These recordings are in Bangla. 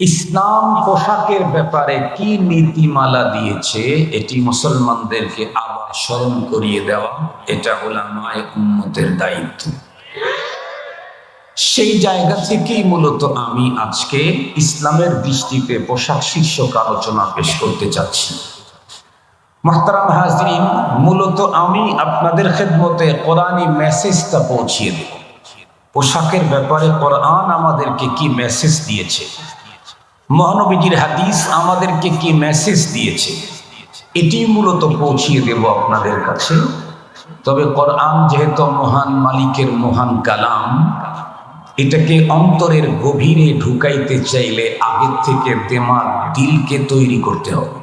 ইসলাম পোশাকের ব্যাপারে কি নীতিমালা দিয়েছে, এটি মুসলমানদেরকে আবার স্মরণ করিয়ে দেওয়া, এটা ওলামায় উম্মতের দায়িত্ব। সেই জায়গা থেকেই মূলত আমি আজকে ইসলামের দৃষ্টিতে পোশাক শীর্ষক আলোচনা পেশ করতে চাচ্ছি। মাহতারাম হাজরিন, মূলত আমি আপনাদের খেদমতে কোরআনী মেসেজটা পৌঁছিয়ে দেব। পোশাকের ব্যাপারে কোরআন আমাদেরকে কি মেসেজ দিয়েছে? মহানবীজির হাদিস আমাদেরকে কি মেসেজ দিয়েছে? এটি মূলত পৌঁছিয়ে দেব আপনাদের কাছে। তবে কোরআন যেহেতু মহান মালিকের মহান কালাম, এটাকে অন্তরের গভীরে ঢুকাইতে চাইলে আগের থেকে দেমাগ, দিলকে তৈরি করতে হবে।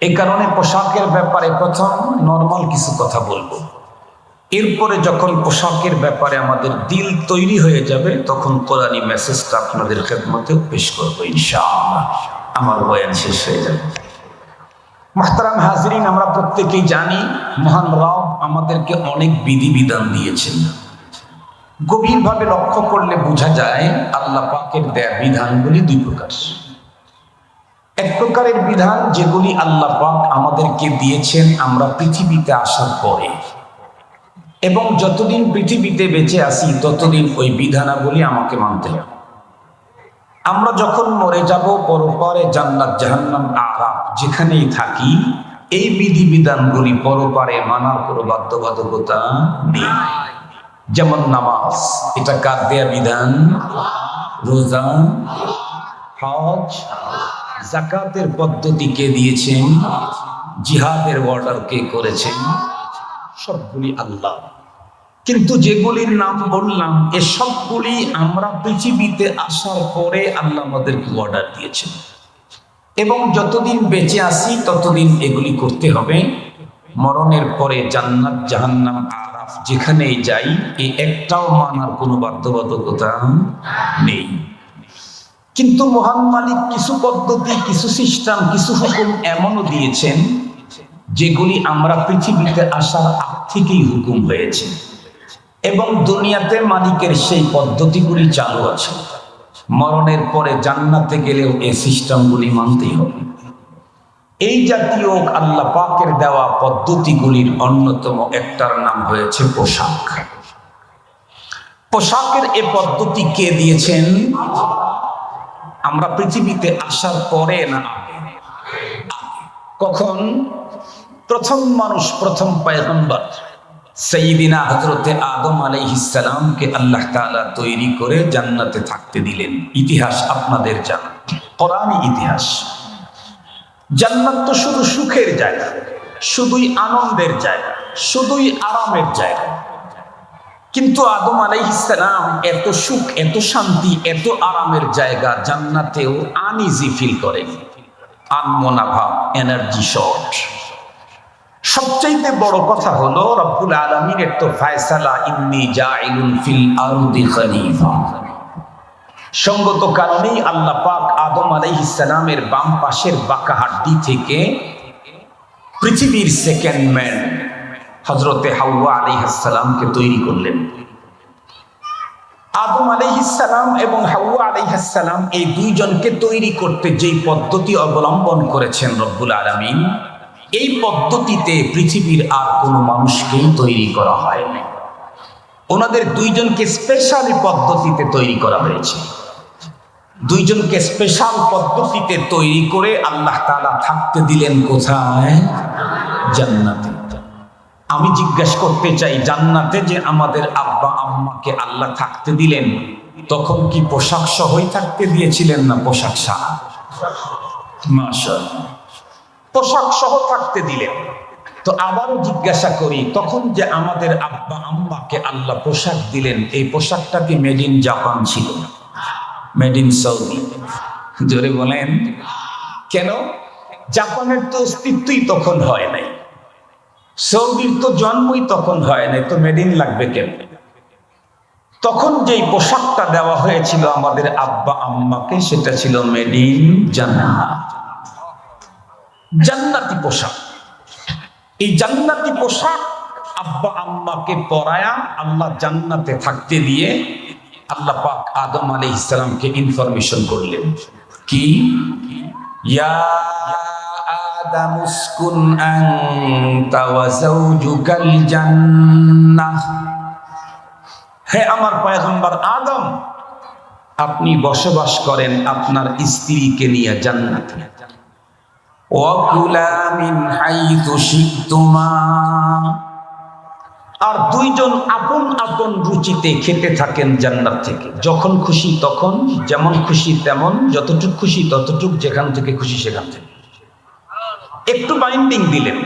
এই কারণে পোশাকের ব্যাপারে প্রথম নর্মাল কিছু কথা বলব। এরপরে যখন পোশাকের ব্যাপারে আমাদের দিল তৈরি হয়ে যাবে, তখন কোরআনী মেসেজটা আপনাদের খেদমতেও পেশ করব আমার বয়ান শেষ হয়ে যাবে। মাহতারাম হাজরিন, আমরা প্রত্যেকেই জানি, মহান রব আমাদেরকে অনেক বিধিবিধান দিয়েছেন। গভীরভাবে লক্ষ্য করলে বোঝা যায়, আল্লাহ পাকের দেয়া বিধানগুলি দুই প্রকার। এক প্রকারের বিধান, যেগুলি আল্লাহ পাক আমাদেরকে দিয়েছেন আমরা পৃথিবীতে আসার পরে। এবং যতদিন পৃথিবীতে বেঁচে আসি ততদিন ওই বিধানাবলী আমাকে মানতে হবে। আমরা যখন মরে যাব, পরপরে জান্নাত, জাহান্নাম আরাম যেখানেই থাকি, এই বিধিবিধানগুলি পরপারে মানার কোনো বাধ্যবাধকতা নেই। যেমন নামাজ, এটা কার দেয়া বিধান? রোজা, হজ, জাকাতের পদ্ধতি কে দিয়েছেন? জিহাদের অর্ডার কে করেছেন? সবগুলি আল্লাহ। কিন্তু যেগুলির নাম বললাম, এ সবগুলি আমরা পৃথিবীতে আসার পরে আল্লাহ আমাদেরকে অর্ডার দিয়েছেন। এবং যতদিন বেঁচে আসি ততদিন এগুলি করতে হবে। মরণের পরে জান্নাত, জাহান্নাম, আরাফ যেখানেই যাই এই একটাও মানার কোনো বাধ্যবাধকতা নেই। কিন্তু মহান মালিক কিছু পদ্ধতি, কিছু সিস্টেম, কিছু হুকুম এমনও দিয়েছেন যেগুলি আমরা পৃথিবীতে আসার আগ থেকেই হুকুম হয়েছে। এবং দুনিয়াতে মালিকের সেই পদ্ধতিগুলি চালু আছে। মরণের পরে জান্নাতে গেলেও এই সিস্টেমগুলি মানতেই হবে। এই জাতীয় আল্লাহ পাকের দেওয়া পদ্ধতিগুলির অন্যতম একটার নাম হয়েছে পোশাক। পোশাকের এ পদ্ধতি কে দিয়েছেন? আমরা পৃথিবীতে আসার পরে না কখন? প্রথম মানুষ, প্রথম পায়গম্বর। সঈদিনা হজরতে আদম আলাইহিসালামকে আল্লাহ তালা তৈরি করে জান্নাতে থাকতে দিলেন। ইতিহাস আপনাদের জানা। কোরআনই ইতিহাস। জান্নাত তো শুধু সুখের জায়গা, শুধুই আনন্দের জায়গা, শুধুই আরামের জায়গা। কিন্তু আদম আলাইহিসালাম এত সুখ, এত শান্তি, এত আরামের জায়গা জান্নাতেও আনইজি ফিল করেন। আনমনাভাব এনার্জি শর্ট সবচাইতে বড় কথা হলো, রব্বুল আলমিনের তো ফায়সালা, ইন্নি জাইলুন ফিল আরদি খলিফা। সঙ্গত কারণেই আল্লাহ পাক আদম আলাইহিসালামের বাম পাশের বাঁকা হাড্ডি থেকে পৃথিবীর সেকেন্ড ম্যান হজরতে হাওয়া আলাইহাসালামকে তৈরি করলেন। আদম আলাইহিসালাম এবং হাওয়া আলাইহাসালাম এই দুইজনকে তৈরি করতে যেই পদ্ধতি অবলম্বন করেছেন রব্বুল আলমিন, এই পদ্ধতিতে পৃথিবীর আর কোনো মানুষকেই তৈরি করা হয়নি ওনাদের দুইজনকে স্পেশালি পদ্ধতিতে তৈরি করা হয়েছে। দুইজনকে স্পেশাল পদ্ধতিতে তৈরি করে আল্লাহ তালা থাকতে দিলেন কোথায়? জান্নাতে। আমি জিজ্ঞাসা করতে চাই, জান্নাতে যে আমাদের আব্বা আম্মাকে আল্লাহ থাকতে দিলেন, তখন কি পোশাক সহই থাকতে দিয়েছিলেন না পোশাক সাহ? পোশাক সহ থাকতে দিলেন। তো আবারও জিজ্ঞাসা করি, তখন যে আমাদের আব্বা আম্মাকে আল্লাহ পোশাক দিলেন, এই পোশাকটা কি মেড ইন জাপান ছিল মেড ইন সৌদি? জোরে বলেন। কেন? জাপানের তো অস্তিত্বই তখন হয় নাই। সৌদির তো জন্মই তখন হয় নাই, তো মেড ইন লাগবে কেন তখন যেই পোশাকটা দেওয়া হয়েছিল আমাদের আব্বা আম্মাকে, সেটা ছিল মেড ইন জান্নাত। জান্নাতি পোশাক। এই জান্নাতি পোশাক আব্বা আম্মাকে পরায়া আল্লাহ জান্নাতে থাকতে দিয়ে আল্লাহ পাক আদম আলী ইসলামকে ইনফরমেশন করলেন। কি? ইয়া উসকুন আনতা ওয়া যাওজুকাল জান্নাহ হে আমার পয়গম্বর আদম, আপনি বসবাস করেন আপনার স্ত্রীকে নিয়ে জান্নাতে। ওয়াকুলা মিন হাইথু শিকতুমা আর দুইজন আপন আপন রুচিতে খেতে থাকেন জান্নাত থেকে। যখন খুশি তখন, যেমন খুশি তেমন, যতটুক খুশি ততটুক যেখান থেকে খুশি সেখান থেকে। একটু বাইন্ডিং দিলেন।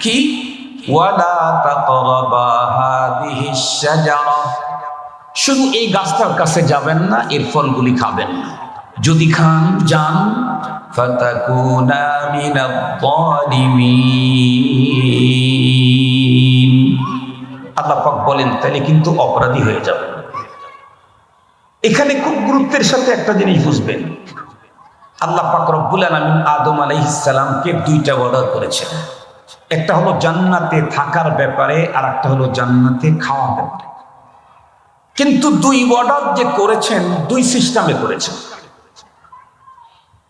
কি? ওয়ালা তাকরাবা হাদিহিশ শাজারা। শুধু এই গাছটার কাছে যাবেন না এর ফলগুলি খাবেন না। যদি খান যান। ফাতাকুনা মিনাদ-যালিমিন আল্লাহ পাক বলেন তাহলে কিন্তু অপরাধী হয়ে যাবে এখানে খুব গুরুত্বের সাথে একটা জিনিস বুঝবেন। আল্লাহ পাক আলামিন আদম আলাইহিস সালামকে দুইটা অর্ডার করেছেন। একটা হলো জান্নাতে থাকার ব্যাপারে আর একটা হলো জান্নাতে খাওয়ার ব্যাপারে। কিন্তু দুই অর্ডার যে করেছেন, দুই সিস্টেমে করেছেন।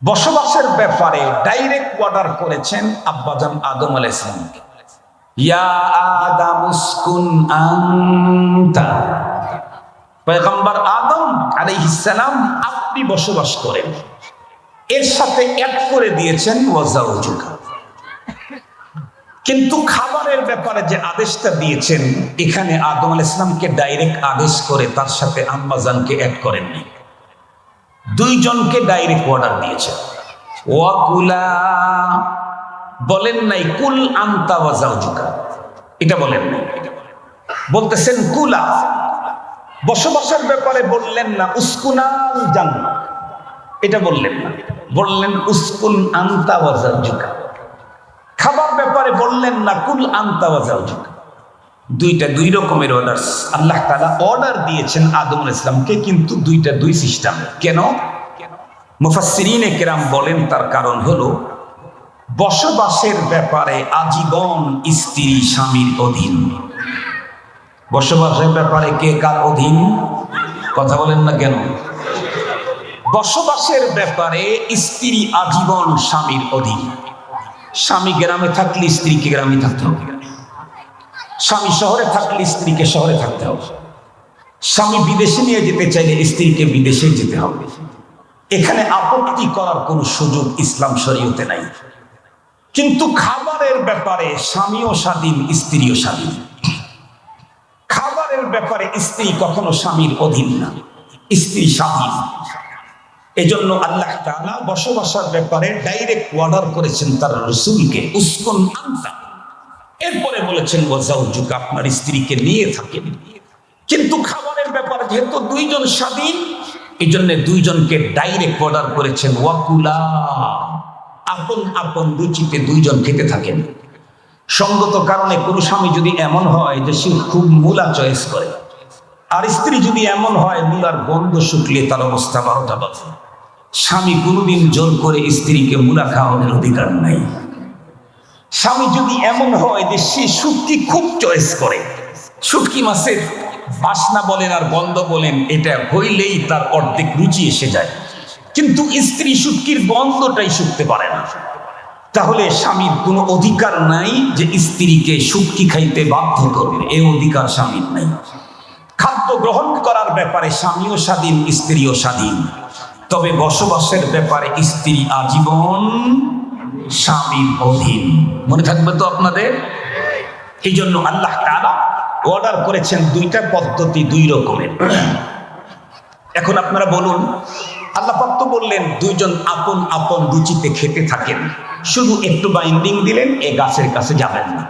বসবাসের ব্যাপারে ডাইরেক্ট অর্ডার করেছেন আব্বাজান আদম আলাইহিস সালামকে। ইয়া আদম আদম আপনি বসবাস করেন। এর সাথে অ্যাড করে দিয়েছেন ওয়াজাউজুকা কিন্তু খাবারের ব্যাপারে যে আদেশটা দিয়েছেন, এখানে আদম আল ইসলামকে ডাইরেক্ট আদেশ করে তার সাথে আম্বাজানকে অ্যাড করেননি। দুইজনকে ডাইরেক্ট অর্ডার দিয়েছেন। ওয়াকুলা, বলেন নাই, কুল আন্তা ওয়াজাউজুকা এটা বলেন নাই। বলতেছেন কুলা। বসবাসের ব্যাপারে বললেন না, উস্কুনাল জান্নাত। এটা বললেন না। বললেন, উস্কুন আন্তা ওয়াজাউজুকা খাবার ব্যাপারে বললেন না, কুল আন্তা ওয়াজাউজুকা দুইটা দুই রকমের অর্ডার আল্লাহ তাআলা অর্ডার দিয়েছেন আদম ইসলামকে, কিন্তু দুইটা দুই সিস্টেম কেন? মুফাসসিরিনে কেরাম বলেন, তার কারণ হলো, বসবাসের ব্যাপারে আজীবন স্ত্রী স্বামীর অধীন। বসবাসের ব্যাপারে কে কার অধীন? কথা বলেন না কেন? বসবাসের ব্যাপারে স্ত্রী আজীবন স্বামীর অধীন। স্বামী গ্রামে থাকলে স্ত্রীকে গ্রামে থাকতে হবে। স্বামী শহরে থাকলে স্ত্রীকে শহরে থাকতে হবে। স্বামী বিদেশে নিয়ে যেতে চাইলে স্ত্রীকে বিদেশে যেতে হবে। এখানে আপত্তি করার কোনো সুযোগ ইসলাম শরীয়তে নাই। কিন্তু খাবারের ব্যাপারে স্বামীও স্বাধীন, স্ত্রীও স্বাধীন। খাবারের ব্যাপারে স্ত্রী কখনো স্বামীর অধীন না, স্ত্রী স্বাধীন। এজন্য আল্লাহ তাআলা বসবাসের ব্যাপারে ডাইরেক্ট অর্ডার করেছেন তার রসুলকে, উস্কুন আনতা। এরপরে বলেছেন ওয়াজাউজুক আপনার স্ত্রীকে নিয়ে থাকেন কিন্তু খাবারের ব্যাপার যেহেতু দুইজন স্বাধীন এই জন্য দুইজনকে ডাইরেক্ট অর্ডার করেছেন, ওয়াকুলা। আপন আপন রুচিতে দুইজন খেতে থাকেন। সঙ্গত কারণে কোনো স্বামী যদি এমন হয় যে সে খুব মূলা চয়েস করে। আর স্ত্রী যদি এমন হয়, মূলার গন্ধ শুকলে তার অবস্থা বারোটা বাজে। স্বামী কোনোদিন জোর করে স্ত্রীকে মূলা খাওয়ানোর অধিকার নাই। স্বামী যদি এমন হয় যে সে শুটকি খুব চয়েস করে। শুটকি মাছের বাসনা বলেন আর গন্ধ বলেন, এটা হইলেই তার অর্ধেক রুচি এসে যায়। কিন্তু স্ত্রী সুটকির গন্ধটাই শুকতে পারে না। তাহলে স্বামীর কোনো অধিকার নাই যে স্ত্রীকে সুটকি খাইতে বাধ্য করবে। এই অধিকার স্বামীর নাই। খাদ্য গ্রহণ করার ব্যাপারে স্বামীও স্বাধীন, স্ত্রীও স্বাধীন। তবে বসবাসের ব্যাপারে স্ত্রী আজীবন স্বামীর অধীন। মনে থাকবে তো আপনাদের? এই জন্য আল্লাহ তাআলা অর্ডার করেছেন দুইটা পদ্ধতি দুই রকমের। এখন আপনারা বলুন, আল্লাহ তো বললেন, দুইজন আপন আপন রুচিতে খেতে থাকেন। শুধু একটু বাইন্ডিং দিলেন, এ গাছের কাছে যাবেন না।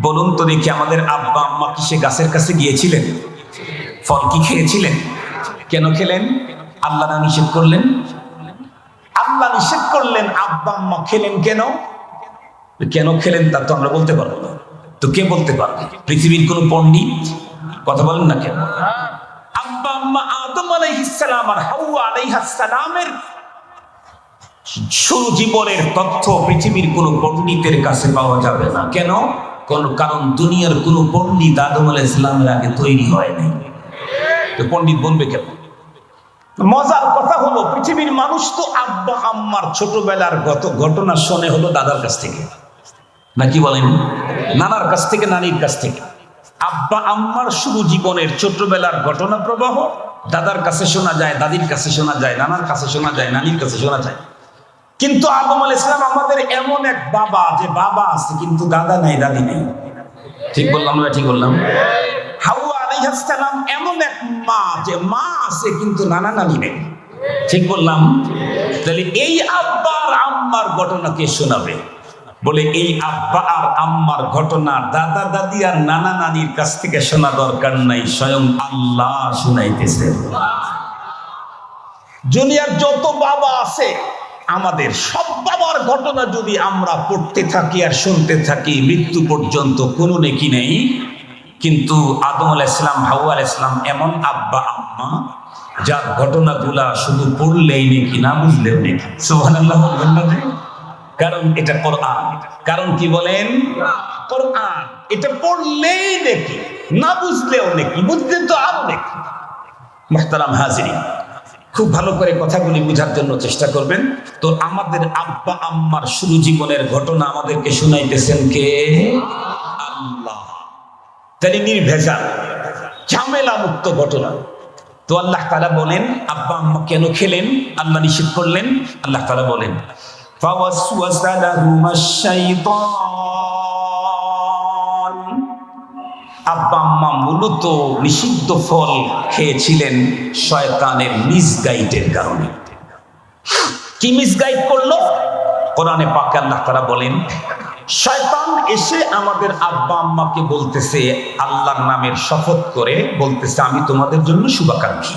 বলুন তো দেখি আমাদের আব্বা আম্মা কি সে গাছের কাছে গিয়েছিলেন? ফল কি খেয়েছিলেন? কেন খেলেন? আল্লাহ না নিষেধ করলেন? আল্লাহ নিষেধ করলেন, আব্বা আম্মা খেলেন কেন? কেন খেলেন তা তো আমরা বলতে পারব না। তো কে বলতে পারবে? পৃথিবীর কোন পণ্ডিত? কথা বলেন না কেন? আব্বা আম্মা আদম আর আলাইহিসসালামের সুজীবনের তথ্য পৃথিবীর কোন পণ্ডিতের কাছে পাওয়া যাবে না। কেন? কোন কারণ দুনিয়ার কোন পণ্ডিত আদম আলাইহিস সালামের আগে তৈরি হয় নাই। তো পণ্ডিত বলবে কেন? মজার কথা হলো, পৃথিবীর মানুষ তো আব্বা আম্মার ছোটবেলার গত ঘটনা শোনে হলো দাদার কাছ থেকে। নাকি বলেন? নানার কাছ থেকে, নানির কাছ থেকে। আব্বা আম্মার শুরু জীবনের ছোটবেলার ঘটনা প্রবাহ, দাদার কাছে শোনা যায়, দাদির কাছে শোনা যায়, নানার কাছে শোনা যায়, নানির কাছে শোনা যায়। কিন্তু আদম আল ইসলাম আমাদের এমন এক বাবা, যে বাবা আছে, কিন্তু দাদা নাই, দাদি নেই। ঠিক বললাম না ঠিক বললাম? হাওয়া এমন এক মা যে মা আছে কিন্তু নানা নানি নেই। ঠিক বললাম? তাহলে এই আব্বা আর আম্মার ঘটনা কে শোনাবে? বলে এই আব্বা আর আম্মার ঘটনা দাদা, দাদি আর নানা নানির কাছ থেকে শোনা দরকার নাই, স্বয়ং আল্লাহ শুনাইতেছে। দুনিয়ার যত বাবা আছে, আমাদের সব বাবার ঘটনা যদি আমরা পড়তে থাকি আর শুনতে থাকি, মৃত্যু পর্যন্ত কোনো নেকি নেই। কিন্তু আদম আল ইসলাম হাউ আল ইসলাম এমন আব্বা, আম্মা, যার ঘটনাগুলা শুধু পড়লেই নেকি, না বুঝলেও নেকি? সোহান আল্লাহ? কারণ এটা কোরআন। কারণ কি বলেন? কোরআন। এটা পড়লেই নেকি, না বুঝলেও নেকি বুঝলে তো আরও নেকি। মোহতারাম হাজিরি খুব ভালো করে কথাগুলি বোঝার জন্য চেষ্টা করবেন। তো আমাদের আব্বা, আম্মার শুরু জীবনের ঘটনা আমাদেরকে শুনাইতেছেন কে? তাহলে নির্ভেজাল ঝামেলা মুক্ত ঘটনা। তো আল্লাহ তালা বলেন, আব্বা আম্মা কেন খেলেন? আল্লাহ নিষেধ করলেন? আল্লাহ তারা বলেন আব্বা আম্মা মূলত নিষিদ্ধ ফল খেয়েছিলেন শয়তানের মিসগাইডের কারণে। কি মিস গাইড করল? কোরআনে পাকে আল্লাহ তারা বলেন শয়তান এসে আমাদের আব্বা আম্মাকে বলতেছে, আল্লাহর নামের শপথ করে বলতেছে, আমি তোমাদের জন্য শুভাকাঙ্ক্ষী।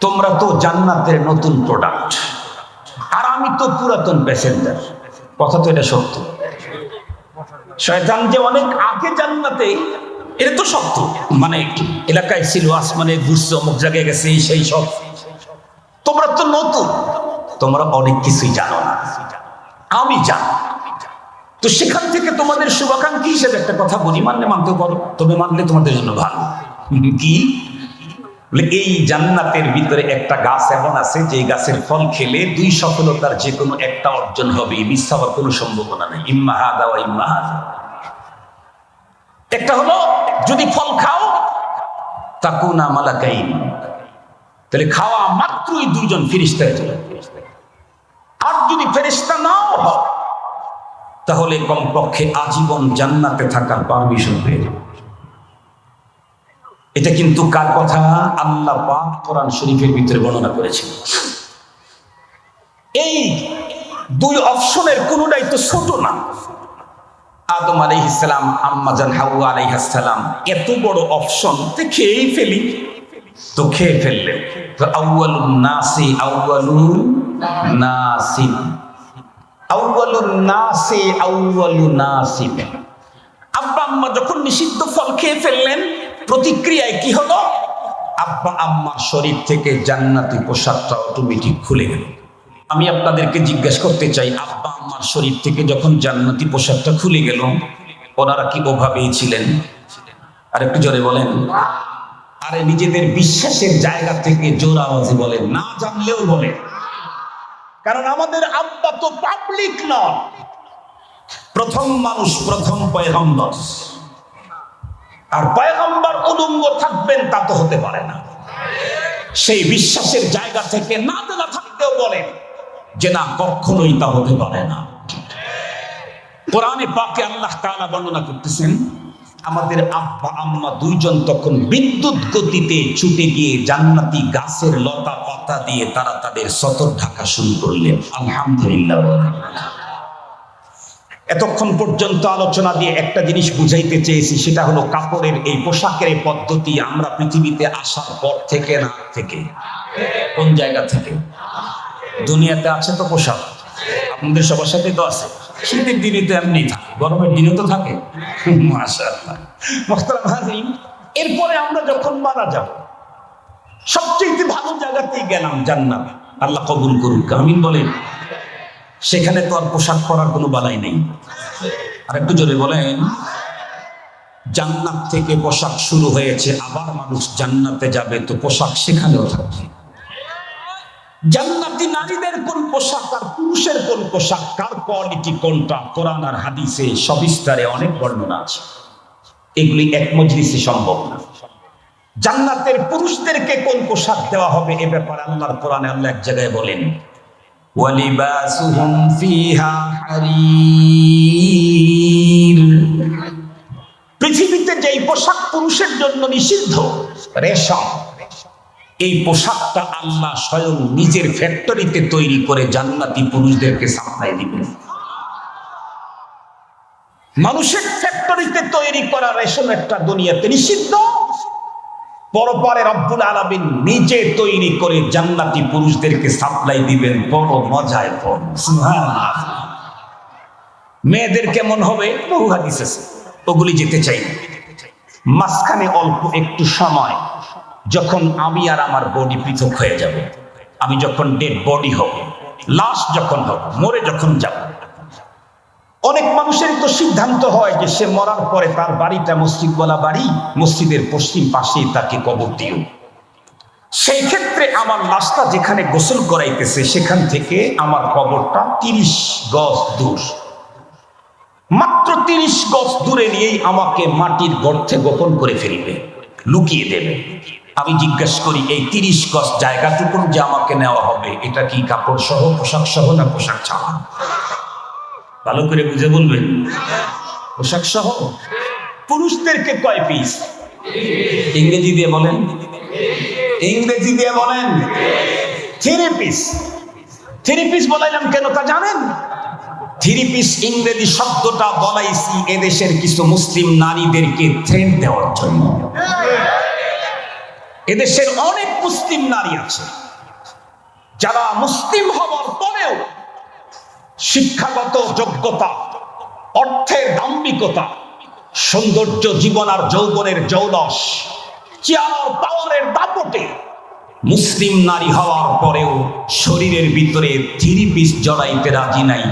তোমরা তো জান্নাতের নতুন প্রোডাক্ট আর আমি তো পুরাতন প্যাসেঞ্জার কথা তো এটা সত্য। শয়তান যে অনেক আগে জান্নাতে, এটা তো সত্য। মানে এলাকায় ছিল, আসমানে ঘুরছে, অমুক জায়গায় গেছে সেই সব। তোমরা তো নতুন। তোমরা অনেক কিছুই জানো না। আমি জানি। তো সেখান থেকে তোমাদের শুভাকাঙ্ক্ষী হিসেবে একটা কথা বলি, মানলে মানতে পারো, তবে মানলে তোমাদের জন্য ভালো। কি? এই জান্নাতের ভিতরে একটা গাছ এমন আছে, যে গাছের ফল খেলে দুই সফলতার যে কোনো একটা অর্জন হবে মিস হওয়ার কোনো সম্ভাবনা নেই। ইম্মাহা দাওয়া ইম্মাহা একটা হলো, যদি ফল খাও, তাকুনা মালাকাইন তাহলে খাওয়া মাত্রই দুইজন ফিরিস্তা চলে আর যদি ফেরিস্তা নাও হও তাহলে কমপক্ষে আজীবন জান্নাতে থাকার পারমিশন পেয়ে যাবে। এটা কিন্তু কার কথা? আল্লাহ পাক কোরআন শরীফের ভিতরে বর্ণনা করেছেন। এই দুই অপশনের কোনোটাই তো ছোট না। আদম আলাইহিসসালাম আম্মাজান হাওয়া আলাইহিসসালাম এত বড় অপশন তো খেয়েই ফেলি। তো খেয়ে ফেললেন তো আউয়ালুন নাসি নাসি আউয়ালু নাসিন। আব্বা আম্মা যখন নিষিদ্ধ ফল খেয়ে ফেললেন, প্রতিক্রিয়ায় কি হলো? আব্বা আম্মার শরীর থেকে জান্নাতি পোশাকটা অটোমেটিক খুলে গেল। আমি আপনাদেরকে জিজ্ঞেস করতে চাই, আব্বা আম্মার শরীর থেকে যখন জান্নাতি পোশাকটা খুলে গেল, ওনারা কি ওভাবেই ছিলেন? আর একটু জোরে বলেন। আরে নিজেদের বিশ্বাসের জায়গা থেকে জোর আওয়াজে বলেন, না জানলেও বলেন কারণ আমাদের আব্বা তো পাবলিক নন। প্রথম মানুষ, প্রথম পয়গম্বর। আর পয়গম্বর উলঙ্গ থাকবেন তা তো হতে পারে না। সেই বিশ্বাসের জায়গা থেকে না জানা থাকতেও বলেন যে না, কখনোই তা হতে পারে না। কোরআনে পাকে আল্লাহ তাআলা বর্ণনা করতেছেন আমাদের আব্বা, আম্মা দুইজন তখন বিদ্যুৎ গতিতে ছুটে গিয়ে জান্নাতি গাছের লতা পাতা দিয়ে তারা তাদের সতর ঢাকা শুরু করলেন। আলহামদুলিল্লাহ এতক্ষণ পর্যন্ত আলোচনা দিয়ে একটা জিনিস বুঝাইতে চেয়েছি, সেটা হলো কাপড়ের এই পোশাকের পদ্ধতি আমরা পৃথিবীতে আসার পর থেকে না থেকে, কোন জায়গা থেকে? দুনিয়াতে আছে তো পোশাক? আপনাদের সবার সাথে তো আছে। শীতের দিনে তো এমনি গরমের দিনে তো থাকে। এরপরে আমরা যখন মারা যাব সবচেয়ে ভালো জায়গাতেই গেলাম জান্নাত। আল্লাহ কবুল করুক, আমিন বলেন। সেখানে তো আর পোশাক পরার কোনো বালাই নেই। আর একটু জোরে বলেন, জান্নাত থেকে পোশাক শুরু হয়েছে, আবার মানুষ জান্নাতে যাবে, তো পোশাক সেখানেও থাকবে। জান্নাতি নারীদের কোন পোশাক আর পুরুষের কোন পোশাক? কার কোয়ালিটি কোনটা? কোরআন আর হাদিসে সবিস্তারে অনেক বর্ণনা আছে। এগুলি এক মজলিসে সম্ভব না। জান্নাতের পুরুষদেরকে কোন পোশাক দেওয়া হবে এ ব্যাপারে আল্লাহর কোরআনে আল্লাহ এক জায়গায় বলেন, ওয়ালিবাসুহুম ফিহা হারির। পৃথিবীতে যেই পোশাক পুরুষের জন্য নিষিদ্ধ, রেশম। এই পোশাকটা আল্লাহ স্বয়ং নিজের ফ্যাক্টরিতে তৈরি করে জান্নাতি পুরুষদেরকে সাপ্লাই দিবেন মানুষের ফ্যাক্টরিতে তৈরি করা রেশম একটা দুনিয়াতে নিষিদ্ধ। পরপরে রব্বুল আলামিন নিজে তৈরি করে জান্নাতি পুরুষদেরকে সাপ্লাই দিবেন। বড় মজায় সুবহানাল্লাহ। মেয়েদের কেমন হবে? বহু হাদিস আছে। ওগুলি যেতে চাই। মাঝখানে অল্প একটু সময়। যখন আমি আর আমার বডি পৃথক হয়ে যাব, আমি যখন ডেড বডি হব লাশ যখন হব, মরে যখন যাব। অনেক মানুষের তো সিদ্ধান্ত হয় যে সে মরার পরে তার বাড়িটা মসজিদ বলা বাড়ি, মসজিদের পশ্চিম পাশেই তাকে কবর দিও। সেই ক্ষেত্রে আমার লাশটা যেখানে গোসল করাইতেছে, সেখান থেকে আমার কবরটা তিরিশ গজ দূর। মাত্র তিরিশ গজ দূরে নিয়েই আমাকে মাটির গর্তে গোপন করে ফেলবে, লুকিয়ে দেবে। আমি জিজ্ঞাসা করি, এই তিরিশ গজ জায়গাটুকু যে আমাকে নেওয়া হবে, এটা কি কাপড় সহ পোশাক সহ না পোশাক ছাড়া? ভালো করে বুঝে বলবেন। পোশাক সহ পুরুষদেরকে কয় পিস ইংরেজি দিয়ে বলেন। ইংরেজি দিয়ে বলেন। থ্রি পিস থ্রি পিস বলাইলাম কেন তা জানেন? থ্রি পিস ইংরেজি শব্দটা বলাইছি এদেশের কিছু মুসলিম নারীদেরকে থ্রেন দেওয়ার জন্য। এদেশের অনেক মুসলিম নারী আছে। যারা মুসলিম হওয়ার পরেও শিক্ষাগত যোগ্যতা, অর্থের দাম্ভিকতা, সৌন্দর্য জীবন আর যৌবনের জৌলস, চেয়ার, পাওয়ারের দাপটে মুসলিম নারী হওয়ার পরেও শরীরের ভিতরে থ্রি পিস জড়াইতে রাজি নাই।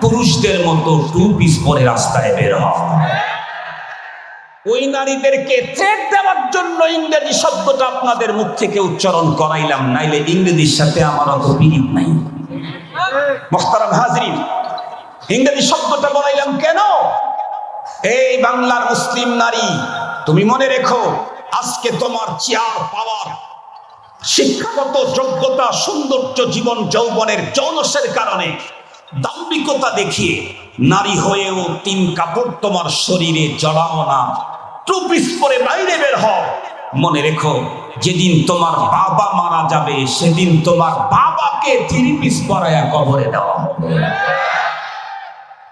পুরুষদের মতো টু পিস পরে রাস্তায় বের হয়। ওই নারীদেরকে থ্রেট দেওয়ার জন্য ইংরেজি শব্দটা আপনাদের মুখ থেকে উচ্চারণ করাইলাম, নাইলে ইংরেজির সাথে আমার অত বিরিপ নাই। হাজরিন, ইংরেজি শব্দটা বলাইলাম কেন? এই বাংলার মুসলিম নারী, তুমি মনে রেখো, আজকে তোমার চেয়ার পাওয়ার, শিক্ষাগত যোগ্যতা, সৌন্দর্য, জীবন যৌবনের যৌনসের কারণে দাম্ভিকতা দেখিয়ে নারী হয়েও তিন কাপড় তোমার শরীরে জড়াও না। টুপিস পরে বাইরে বের হও। মনে রেখো, যেদিন তোমার বাবা মারা যাবে, সেদিন তোমার বাবাকে থ্রি পিস পরায়া কবরে দেওয়া হবে।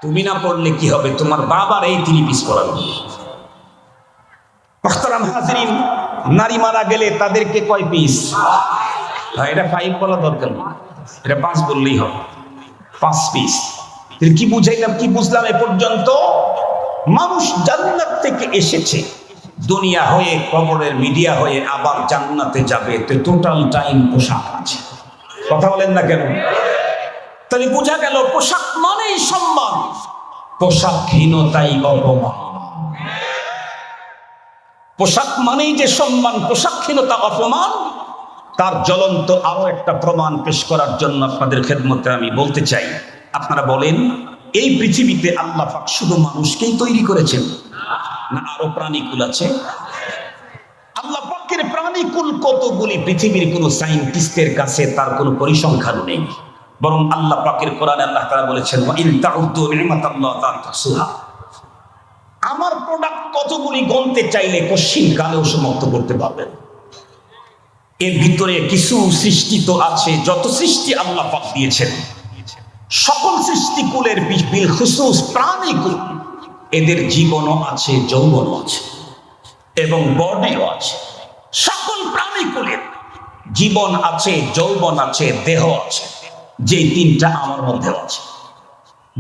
তুমি না পড়লে কি হবে? তোমার বাবার এই থ্রি পিস হাজরিন, নারী মারা গেলে তাদেরকে কয় পিস? এটা ফাইভ বলা দরকার নেই। এটা পাঁচ বললেই হবে। পাঁচ পিস। কি বুঝাইলাম, কি বুঝলাম এ পর্যন্ত? মানুষ জান্নাত থেকে এসেছে। দুনিয়া হয়ে, কবরের মিডিয়া হয়ে আবার জান্নাতে যাবে। তো টোটাল টাইম পোশাক আছে। কথা বলেন না কেন? তাহলে বোঝা গেল পোশাক মানেই সম্মান। পোশাকহীনতাই অপমান। পোশাক মানেই যে সম্মান, পোশাকহীনতা অপমান, তার জ্বলন্ত আরও একটা প্রমাণ পেশ করার জন্য আপনাদের খেদমতে আমি বলতে চাই। আপনারা বলেন এই পৃথিবীতে আল্লাহ পাক শুধু মানুষকেই তৈরি করেছেন। না আরও প্রাণীকুল আছে? আল্লাহ পাকের প্রাণীকুল কতগুলি পৃথিবীর কোনো সাইন্টিস্টের কাছে তার কোনো পরিসংখ্যান নেই। বরং আল্লাহ পাকের কোরআনে আল্লাহ তারা বলেছেন আমার প্রোডাক্ট কতগুলি গণতে চাইলে কশ্চিন কালেও সমাপ্ত করতে পারবেন। এর ভিতরে কিছু সৃষ্টি তো আছে, যত সৃষ্টি আল্লাহ পাক দিয়েছেন। সকল সৃষ্টিকুলের বিল খুসুস প্রাণীকুল। এদের জীবনও আছে, যৌবনও আছে, এবং বডিও আছে। সকল প্রাণীকুলের জীবন আছে, যৌবন আছে, দেহ আছে যে তিনটা আমার মধ্যে আছে।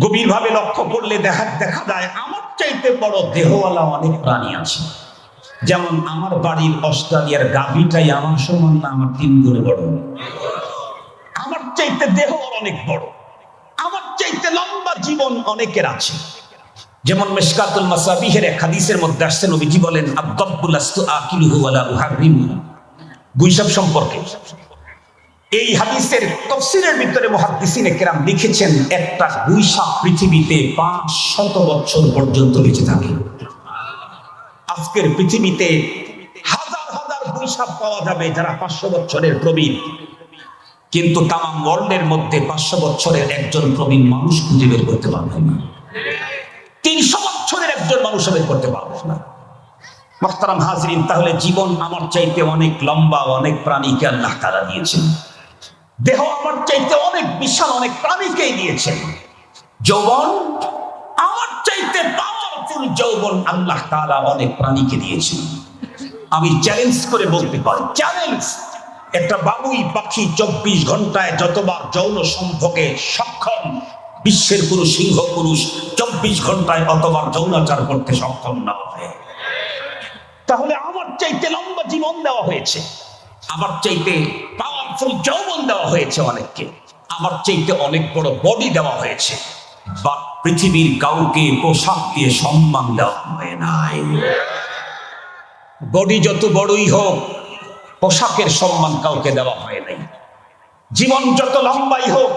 গভীরভাবে লক্ষ্য করলে দেখা দেখা যায়, আমার চাইতে বড় দেহওয়ালা অনেক প্রাণী আছে। যেমন আমার বাড়ির অস্ট্রেলিয়ার গাভীটাই আমার সমান না, আমার তিন গুণে বড়। আমার চাইতে দেহ অনেক বড়। চাইতে লম্বা জীবন অনেকের আছে। যেমন মেশকাতুল মাসাবিহের এক হাদিসের মধ্যে আসছে, নবীজি বলেন আব্বাবুল আস্তু আকিলুহু ওয়ালা উহারিমু। গুইসাব সম্পর্কে। এই হাদিসের তফসিলের ভিতরে মুহাদ্দিসিনে কেরাম লিখেছেন, একটা গুইসাপ পৃথিবীতে পাঁচ শত বছর পর্যন্ত বেঁচে থাকে। আজকের পৃথিবীতে হাজার হাজার গুইসাপ পাওয়া যাবে যারা পাঁচশো বছরের প্রবীণ। কিন্তু তামাম ওয়ার্ল্ডের মধ্যে পাঁচশো বছরের একজন প্রবীণ মানুষ খুঁজে বের করতে পারবে না। তিনশো বছরের একজন মানুষ বের করতে পারবে না। মোহতারাম হাজরিন, তাহলে জীবন আমার চাইতে অনেক লম্বা, অনেক প্রাণীকে আল্লাহ তারা দিয়েছেন। দেহ আমার চাইতে অনেক বিশাল, অনেক প্রাণীকেই দিয়েছেন। যৌবন আমার চাইতে পাওয়ারফুল যৌবন আল্লাহ তারা অনেক প্রাণীকে দিয়েছেন। আমি চ্যালেঞ্জ করে বলতে পারি চ্যালেঞ্জ একটা বাবুই পাখি চব্বিশ ঘন্টায় যতবার যৌন সম্ভোগে সক্ষম, বিশ্বের কোনো সিংহ পুরুষ চব্বিশ ঘন্টায় অতবার যৌনাচার করতে সক্ষম না হয় তাহলে আমার চাইতে লম্বা জীবন দেওয়া হয়েছে। আমার চাইতে পাওয়ারফুল যৌবন দেওয়া হয়েছে অনেককে। আমার চাইতে অনেক বড় বডি দেওয়া হয়েছে। বা পৃথিবীর কাউকে পোশাক দিয়ে সম্মান দেওয়া হয় নাই। বডি যত বড়ই হোক পোশাকের সম্মান কাউকে দেওয়া হয় নাই। জীবন যত লম্বাই হোক,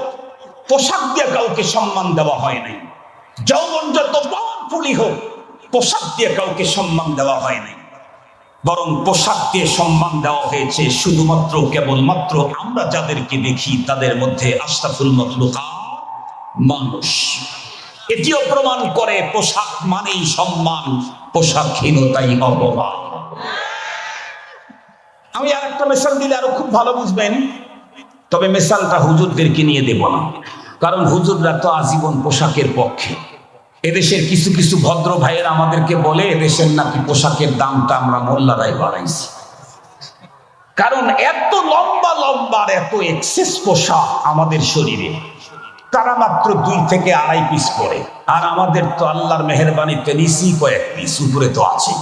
পোশাক দিয়ে কাউকে সম্মান দেওয়া হয় নাই। যৌবন যত পাওয়ারফুলই হোক, পোশাক দিয়ে কাউকে সম্মান দেওয়া হয় নাই। বরং পোশাক দিয়ে সম্মান দেওয়া হয়েছে শুধুমাত্র, কেবলমাত্র আমরা যাদেরকে দেখি, তাদের মধ্যে আস্তাফুল মতলুকা মানুষ। এটিও প্রমাণ করে, পোশাক মানেই সম্মান, পোশাকহীনতাই অপমান। আমি আর একটা মেশাল দিলে আরও খুব ভালো বুঝবেন। তবে মেশালটা হুজুরদেরকে নিয়ে দেব না। কারণ হুজুররা তো আজীবন পোশাকের পক্ষে। এদেশের কিছু কিছু ভদ্র ভাইয়ের আমাদেরকে বলে, এদেশের নাকি পোশাকের দামটা আমরা মোল্লারাই বাড়াইছি। কারণ এত লম্বা লম্বা আর এত এক্সেস পোশাক আমাদের শরীরে। তারা মাত্র দুই থেকে আড়াই পিস পরে। আর আমাদের তো আল্লাহর মেহরবানিতে নিচি কয়েক পিস উপরে তো আছে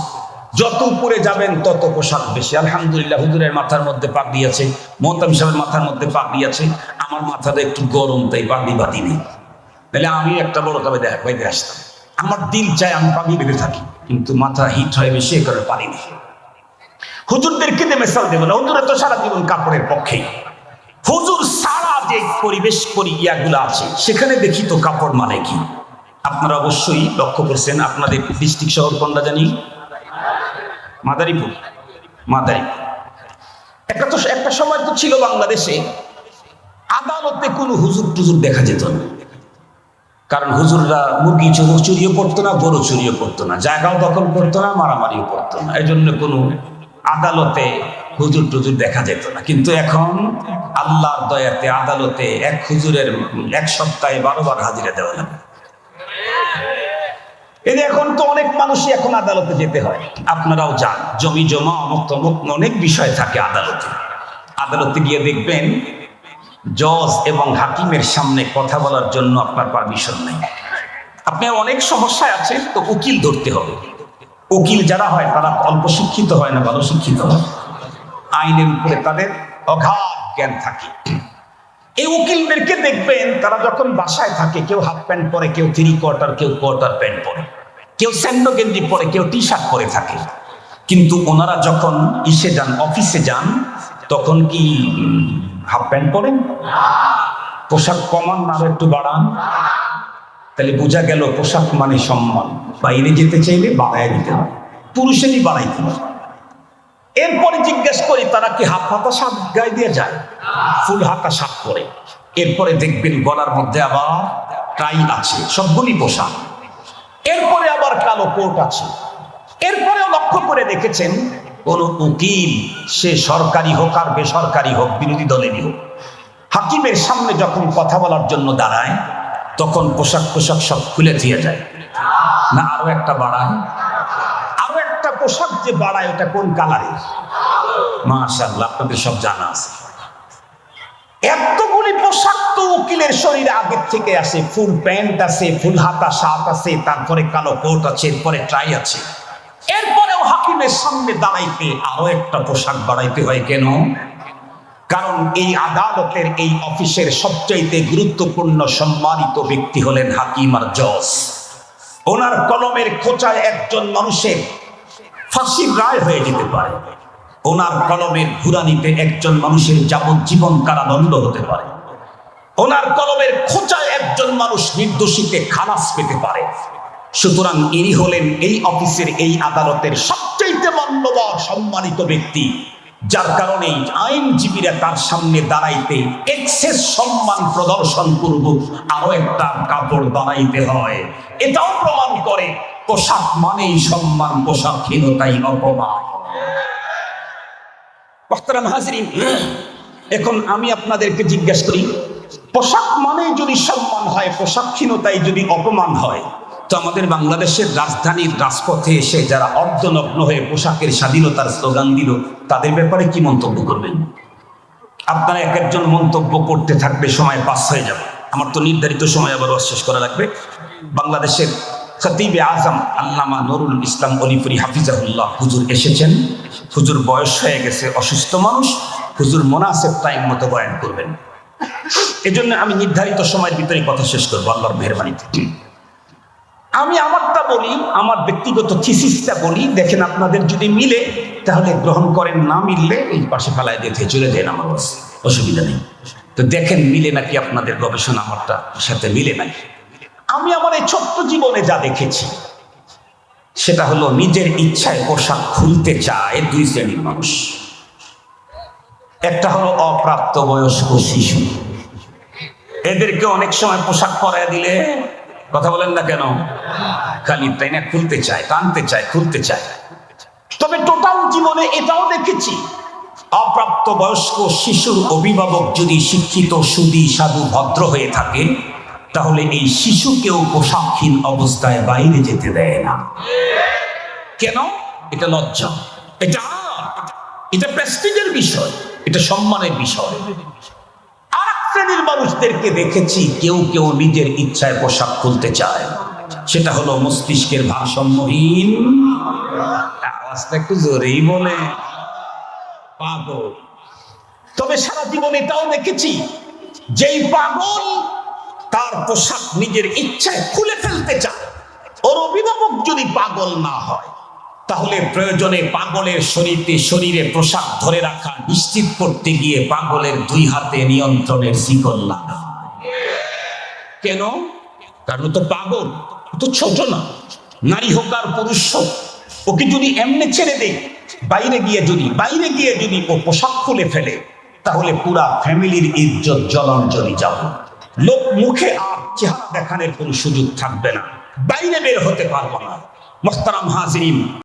যত উপরে যাবেন, তত পোশাক বেশি। আলহামদুলিল্লাহ, হুজুরের মাথার মধ্যে পাগড়ি আছে মোহতাম সাহেবের মাথার মধ্যে পাগড়ি আছে আমার মাথাটা একটু গরম, তাই পাগড়ি বাদি নেই। তাহলে আমি একটা বড় তবে দেখ, বাইরে আসতাম। আমার দিল চায় আমি পাগড়ি বেঁধে থাকি, কিন্তু মাথা হিট হয় বেশি, এ করে পারি না। হুজুরদেরকে দিয়ে মেসাল দেবো না, হুজুরে তো সারা জীবন কাপড়ের পক্ষেই। হুজুর সারা যে পরিবেশ করি, ইয়াগুলো আছে, সেখানে দেখি তো কাপড় মানে কি। আপনারা অবশ্যই লক্ষ্য করছেন, আপনাদের ডিস্ট্রিক্ট শহর কোনটা জানি মাদারীপুর মাদারীপুর। একটা তো একটা সময় তো ছিল বাংলাদেশে, আদালতে কোনো হুজুর টুজুর দেখা যেত না। কারণ হুজুররা মুরগি চুরু চুরিও পড়তো না, গরু চুরিও পড়তো না, জায়গাও দখল করতো না, মারামারিও করতো না। এই জন্য কোনো আদালতে হুজুর টুজুর দেখা যেত না। কিন্তু এখন আল্লাহর দয়াতে আদালতে এক হুজুরের, এক সপ্তাহে বারো বার হাজিরা দেওয়া লাগে। এদের এখন তো অনেক মানুষই এখন আদালতে যেতে হয়। আপনারাও যান। জমি জমা, অমুক তমুক, অনেক বিষয় থাকে আদালতে। আদালতে গিয়ে দেখবেন জজ এবং হাকিমের সামনে কথা বলার জন্য আপনার পারমিশন নেই। আপনি অনেক সমস্যায় আছেন, তো উকিল ধরতে হবে। উকিল যারা হয়, তারা অল্প শিক্ষিত হয় না, ভালো শিক্ষিত হয়। আইনের উপরে তাদের অগাধ জ্ঞান থাকে। এই উকিলদেরকে দেখবেন, তারা যখন বাসায় থাকে, কেউ হাফ প্যান্ট পরে, কেউ থ্রি কোয়ার্টার কেউ কোয়ার্টার প্যান্ট পরে, কেউ স্যান্ডো গেঞ্জি পরে, কেউ টি শার্ট পরে থাকে। কিন্তু ওনারা যখন ইসে যান, অফিসে যান, তখন কি হাফ প্যান্ট পরেন? পোশাক কমান না, একটু বাড়ান। তাহলে বোঝা গেল পোশাক মানে সম্মান। বাইরে যেতে চাইলে বাড়ায় দিতে হয় পুরুষেরই বাড়াইতে হয় এরপরে জিজ্ঞেস করি, তারা কি হাফ হাতা সাপ গায়ে দিয়ে যায়? ফুল হাতা সাপ করে এরপরে দেখবেন গলার মধ্যে আবার টাই আছে, সবগুলি পোশাক। এরপরে আবার কালো কোট আছে। এরপরেও লক্ষ্য করে দেখেছেন, কোন উকিল, সে সরকারি হোক আর বেসরকারি হোক, বিরোধী দলেরই হোক, হাকিমের সামনে যখন কথা বলার জন্য দাঁড়ায়, তখন পোশাক পোশাক সব খুলে দিয়ে যায়। না, আরও একটা বাড়ায়। একটা পোশাক যে বাড়ায় ওটা কোন কালারের মাশাল্লাহ আপনাদের সব জানা আছে। এতগুলি পোশাক তো উকিলের শরীরে আগের থেকে আসে। ফুল প্যান্ট আছে, ফুল হাতা, শার্ট আছে, তারপরে কালো কোট আছে, এরপরে ট্রাই আছে। এরপরেও হাকিমের সামনে দাঁড়াইতে আরও একটা পোশাক বাড়াইতে হয় কেন? কারণ এই আদালতের এই অফিসের সবচাইতে গুরুত্বপূর্ণ সম্মানিত ব্যক্তি হলেন হাকিম আর জজ। ওনার কলমের খোঁচায় একজন মানুষের ফাঁসির রায় হয়ে যেতে পারে। ওনার কলমের ঘুরানিতে একজন মানুষের যাবজ্জীবন কারাদণ্ড হতে পারে। ওনার কলমের খোঁচায় একজন মানুষ নির্দোষীকে খালাস পেতে পারে। সুতরাং ইনি হলেন এই অফিসের এই আদালতের সবচেয়ে মান্যবর সম্মানিত ব্যক্তি। যার কারণে আইনজীবীরা তার সামনে দাঁড়াইতে এক্সেস সম্মান প্রদর্শন পূর্বক আরও একটা কাপড় দাঁড়াইতে হয়। এটাও প্রমাণ করে পোশাক মানেই সম্মান পোশাকহীনতাই অপমান। এখন আমি আপনাদেরকে জিজ্ঞেস করি, পোশাক মানে যদি সম্মান হয় পোশাকহীনতায় যদি অপমান হয় তো আমাদের বাংলাদেশের রাজধানীর রাজপথে এসে যারা অর্ধনগ্ন হয়ে পোশাকের স্বাধীনতার স্লোগান দিল, তাদের ব্যাপারে কি মন্তব্য করবেন? আপনারা এক একজন মন্তব্য করতে থাকবে, সময় পাস হয়ে যাবে। আমার তো নির্ধারিত সময় আবার শেষ করা লাগবে। বাংলাদেশের খতিবে আজম আল্লামা নুরুল ইসলাম অলিপুরি হাফিজাহুল্লাহ, হুজুর এসেছেন। হুজুর বয়স হয়ে গেছে, অসুস্থ মানুষ। হুজুর মোনাসেব টাইম মতো বয়ান করবেন। এজন্য আমি নির্ধারিত সময়ের ভিতরে কথা শেষ করব, আল্লাহর মেহরবানিতে। আমি আমারটা বলি, আমার ব্যক্তিগত থিসিসটা বলি, দেখেন আপনাদের যদি মিলে, তাহলে গ্রহণ করেন, না মিললে এই পাশে ফেলায় দিয়ে চলে যায় আমার অসুবিধা নেই। তো দেখেন, মিলে নাকি আপনাদের গবেষণা আমারটা সাথে মিলে নাকি আমি আমার এই ছোট্ট জীবনে যা দেখেছি, সেটা হলো নিজের ইচ্ছায় পোশাক খুলতে চায় দুই শ্রেণির মানুষ। একটা হলো অপ্রাপ্ত বয়স্ক শিশু। এদেরকে অনেক সময় পোশাক পরায় দিলে কথা বলেন না কেন? খালি তাই না খুলতে চায়, টানতে চায়, খুলতে চায়। তবে টোটাল জীবনে এটাও দেখেছি। অপ্রাপ্ত বয়স্ক শিশুর অভিভাবক যদি শিক্ষিত, সুদী, সাধু, ভদ্র হয়ে থাকে, তাহলে এই শিশুকেও পোশাকহীন অবস্থায় বাইরে যেতে দেয় না। কেন? এটা লজ্জা। এটা এটা প্রেস্টিজের বিষয়, এটা সম্মানের বিষয়। শ্রেণির মানুষদেরকে দেখেছি, কেউ কেউ নিজের ইচ্ছায় পোশাক খুলতে চায়। সেটা হলো মস্তিষ্কের ভারসাম্যহীন। আওয়াজটা একটু জোরেই বলে। পাগল। তবে সারা জীবন দেখেছি, যেই পাগল তার পোশাক নিজের ইচ্ছায় খুলে ফেলতে চায়। ওর অভিভাবক যদি পাগল না হয় তাহলে প্রয়োজনে পাগলের শরীরে শরীরে পোশাক ধরে রাখা নিশ্চিত করতে গিয়ে পাগলের দুই হাতে নিয়ন্ত্রণের শিকল লাগা। কেন? কারণ তো পাগল তো ছোট না। নারী হোক আর পুরুষ হোক, ওকে যদি এমনি ছেড়ে দেয় বাইরে গিয়ে যদি, বাইরে গিয়ে যদি ও পোশাক খুলে ফেলে, তাহলে পুরা ফ্যামিলির ইজ্জত জলাঞ্জলি যাব। লোক মুখে আর চেহারা দেখানোর কোনো সুযোগ থাকবে না। বাইরে বের হতে পারব না। মোহতারাম হাজিরিন